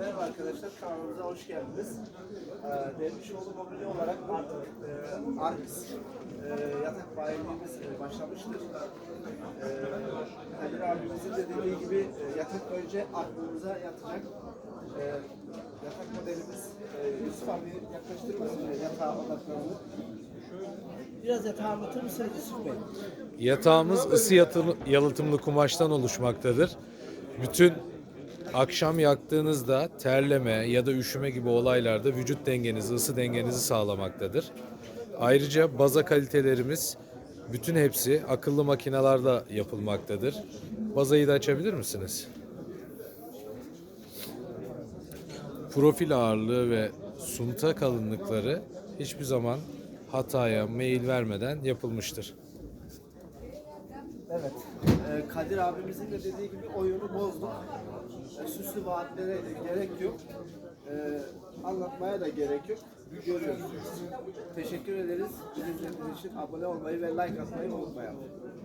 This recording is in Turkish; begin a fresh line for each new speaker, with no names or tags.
Merhaba arkadaşlar, kanalımıza hoş geldiniz. Ee, Dervişoğlu Mobilya olarak artık e, Arx e, yatak bayiliğimiz e, başlamıştır. E, Kadir abimizin de dediği gibi e, yatak önce aklımıza yatacak. E, yatak modelimiz e, Yusuf abi yaklaştırır mısın e, yatağa odaklarını? Biraz yatağı anlatır mısınız Yusuf Bey?
Yatağımız ısı yalıtımlı kumaştan oluşmaktadır. Bütün akşam yaktığınızda terleme ya da üşüme gibi olaylarda vücut dengenizi, ısı dengenizi sağlamaktadır. Ayrıca baza kalitelerimiz bütün hepsi akıllı makinalarda yapılmaktadır. Bazayı da açabilir misiniz? Profil ağırlığı ve sunta kalınlıkları hiçbir zaman hataya meyil vermeden yapılmıştır.
Evet. Ee, Kadir abimizin de dediği gibi oyunu bozduk. Ee, süslü vaatlere gerek yok. Ee, anlatmaya da gerek yok. Görüyorsunuz. Teşekkür ederiz. Bizi için abone olmayı ve like atmayı unutmayalım.